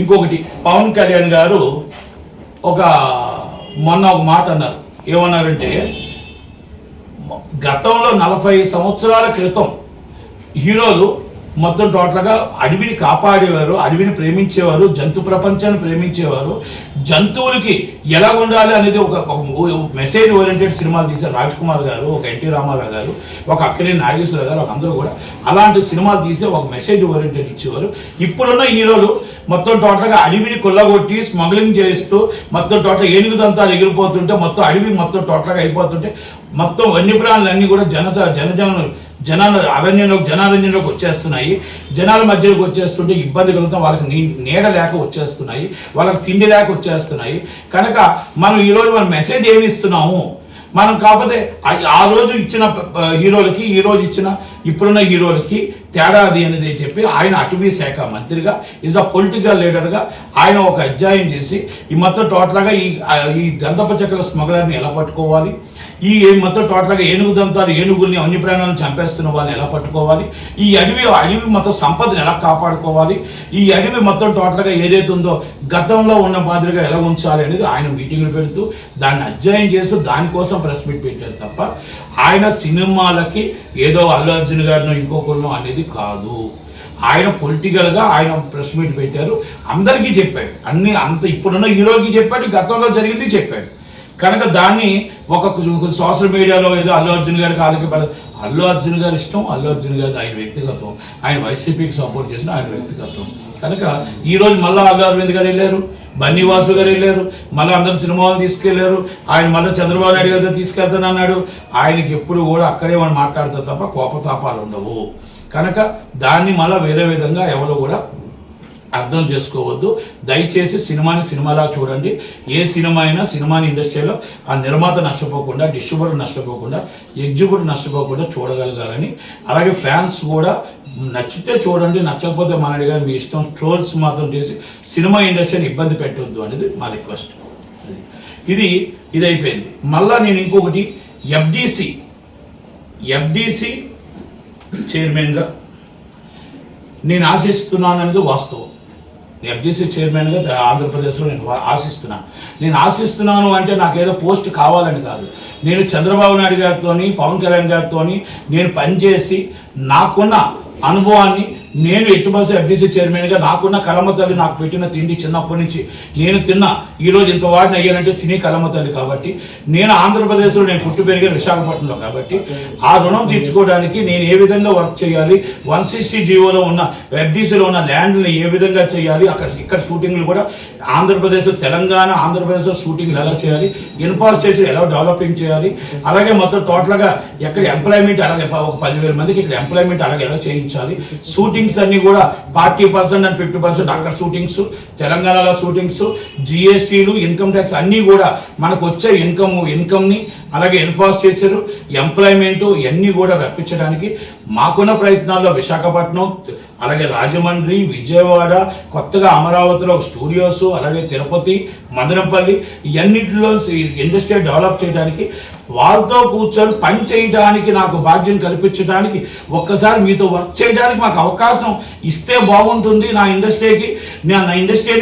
ఇంకొకటి పవన్ కళ్యాణ్ గారు ఒక మొన్న ఒక మాట అన్నారు. ఏమన్నారంటే గతంలో నలభై సంవత్సరాల క్రితం హీరోలు మొత్తం టోటల్గా అడవిని కాపాడేవారు అడవిని ప్రేమించేవారు జంతు ప్రపంచాన్ని ప్రేమించేవారు. జంతువులకి ఎలా ఉండాలి అనేది ఒక మెసేజ్ ఓరియంటెడ్ సినిమాలు తీశారు రాజ్ కుమార్ గారు ఒక ఎన్టీ రామారావు గారు ఒక అక్కడే నాగేశ్వర గారు ఒక అందరూ కూడా. అలాంటి సినిమాలు తీసి ఒక మెసేజ్ ఓరియంటెడ్ ఇచ్చేవారు. ఇప్పుడున్న హీరోలు మొత్తం టోటల్గా అడవిని కొల్లగొట్టి స్మగ్లింగ్ చేస్తూ మొత్తం టోటల్ ఏనుగుదంతా ఎగిరిపోతుంటే మొత్తం అడవి మొత్తం టోటల్గా అయిపోతుంటే మొత్తం వన్యప్రాణులన్నీ కూడా జన జనజన జనాల అరణ్యంలోకి జనారణ్యంలోకి వచ్చేస్తున్నాయి. జనాల మధ్యలోకి వచ్చేస్తుంటే ఇబ్బంది కలుగుతాం. వాళ్ళకి నీ నీడ లేక వచ్చేస్తున్నాయి. వాళ్ళకి తిండి లేక వచ్చేస్తున్నాయి. కనుక మనం ఈరోజు మనం మెసేజ్ ఏమి ఇస్తున్నాము? మనం కాకపోతే ఆ- రోజు ఇచ్చిన హీరోలకి ఈ రోజు ఇచ్చిన ఇప్పుడున్న హీరోలకి తేడా అది అనేది చెప్పి ఆయన అటవీ శాఖ మంత్రిగా ఈజ్ అ పొలిటికల్ లీడర్గా ఆయన ఒక అధ్యాయం చేసి ఈ మొత్తం టోటల్గా ఈ ఈ గంధపు చక్ర స్మగ్లర్ని ఎలా పట్టుకోవాలి? ఈ మొత్తం టోటల్గా ఏనుగు దంతాలు ఏనుగుల్ని అన్ని ప్రాణాలను చంపేస్తున్న వాళ్ళని ఎలా పట్టుకోవాలి? ఈ అడవి అడవి మొత్తం సంపదను ఎలా కాపాడుకోవాలి? ఈ అడవి మొత్తం టోటల్గా ఏదైతే ఉందో గతంలో ఉన్న మాదిరిగా ఎలా ఉంచాలి అనేది ఆయన మీటింగ్లు పెడుతూ దాన్ని అధ్యయనం చేస్తూ దానికోసం ప్రెస్ మీట్ పెట్టారు తప్ప ఆయన సినిమాలకి ఏదో అల్లు అర్జున్ గారినో ఇంకొకరినో అనేది కాదు. ఆయన పొలిటికల్గా ఆయన ప్రెస్ మీట్ పెట్టారు. అందరికీ చెప్పాడు. అన్ని అంత ఇప్పుడున్న హీరోకి చెప్పాడు గతంలో జరిగింది చెప్పాడు. కనుక దాన్ని ఒక సోషల్ మీడియాలో ఏదో అల్లు అర్జున్ గారికి కాళ్ళకి అల్లు అర్జున్ గారి ఇష్టం అల్లు అర్జున్ గారి ఆయన వ్యక్తిగతం. ఆయన వైసీపీకి సపోర్ట్ చేసిన ఆయన వ్యక్తిగతం. కనుక ఈ రోజు మళ్ళీ అల్లు అరవింద్ గారు వెళ్ళారు బన్నీవాసు గారు వెళ్ళారు మళ్ళీ అందరు సినిమాలు తీసుకెళ్ళారు ఆయన మళ్ళీ చంద్రబాబు నాయుడు గారితో తీసుకెళ్తానన్నాడు. ఆయనకి ఎప్పుడు కూడా అక్కడే మనం మాట్లాడతారు తప్ప కోపతాపాలు ఉండవు. కనుక దాన్ని మళ్ళీ వేరే విధంగా ఎవరు కూడా అర్థం చేసుకోవద్దు. దయచేసి సినిమాని సినిమాలా చూడండి. ఏ సినిమా అయినా సినిమాని ఇండస్ట్రీలో ఆ నిర్మాత నష్టపోకుండా డిస్ట్రిబ్యూటర్ నష్టపోకుండా ఎగ్జిబ్యూటర్ నష్టపోకుండా చూడగలగాలని. అలాగే ఫ్యాన్స్ కూడా నచ్చితే చూడండి నచ్చకపోతే మనడి కానీ మీ ఇష్టం. ట్రోల్స్ మాత్రం చేసి సినిమా ఇండస్ట్రీని ఇబ్బంది పెట్టొద్దు అనేది మా రిక్వెస్ట్. ఇది ఇది అయిపోయింది. మళ్ళీ నేను ఇంకొకటి ఎఫ్డిసి. ఎఫ్డిసి చైర్మన్గా. నేను ఆశిస్తున్నాను అనేది వాస్తవం ఎఫ్జీసీ చైర్మన్గా ఆంధ్రప్రదేశ్లో నేను వా- ఆశిస్తున్నా. నేను ఆశిస్తున్నాను అంటే నాకు ఏదో పోస్ట్ కావాలని కాదు. నేను చంద్రబాబు నాయుడు గారితో పవన్ కళ్యాణ్ గారితో నేను పనిచేసి నాకున్న అనుభవాన్ని నేను ఎటు బస్సు ఎఫ్డీసీ చైర్మన్గా నాకున్న కలమ తల్లి నాకు పెట్టిన తిండి చిన్నప్పటి నుంచి నేను తిన్న ఈరోజు ఇంత వాడిని అయ్యానంటే సినీ కలమ తల్లి కాబట్టి నేను ఆంధ్రప్రదేశ్లో నేను పుట్టి పెరిగిన విశాఖపట్నంలో కాబట్టి ఆ రుణం తీర్చుకోవడానికి నేను ఏ విధంగా వర్క్ చేయాలి వన్ సిక్స్టీ జీవోలో ఉన్న ఎఫ్డీసీలో ఉన్న ల్యాండ్ని ఏ విధంగా చేయాలి అక్కడ ఇక్కడ షూటింగ్లు కూడా ఆంధ్రప్రదేశ్ తెలంగాణ ఆంధ్రప్రదేశ్లో షూటింగ్లు ఎలా చేయాలి ఇన్ఫ్రాస్ట్రక్చర్ ఎలా డెవలపింగ్ చేయాలి అలాగే మొత్తం టోటల్గా ఎక్కడ ఎంప్లాయ్మెంట్ అలాగే ఒక పదివేల మందికి ఇక్కడ ఎంప్లాయ్మెంట్ అలాగే ఎలా చేయించాలి షూటింగ్స్ అన్ని కూడా forty percent and fifty percent అక్కడ షూటింగ్స్ తెలంగాణలో షూటింగ్స్ జిఎస్టీలు ఇన్కమ్ ట్యాక్స్ అన్నీ కూడా మనకు వచ్చే ఇన్కమ్ ఇన్కమ్ని అలాగే ఇన్ఫ్రాస్ట్రక్చర్ ఎంప్లాయ్మెంట్ ఇవన్నీ కూడా రప్పించడానికి మాకున్న ప్రయత్నాల్లో విశాఖపట్నం అలాగే రాజమండ్రి విజయవాడ కొత్తగా అమరావతిలో స్టూడియోస్ అలాగే తిరుపతి మదనపల్లి ఇవన్నిటిలో ఇండస్ట్రీ డెవలప్ చేయడానికి వాళ్ళతో కూర్చొని పని చేయడానికి నాకు భాగ్యం కల్పించడానికి ఒక్కసారి మీతో వర్క్ చేయడానికి మాకు అవకాశం ఇస్తే బాగుంటుంది నా ఇండస్ట్రీకి నా ఇండస్ట్రీ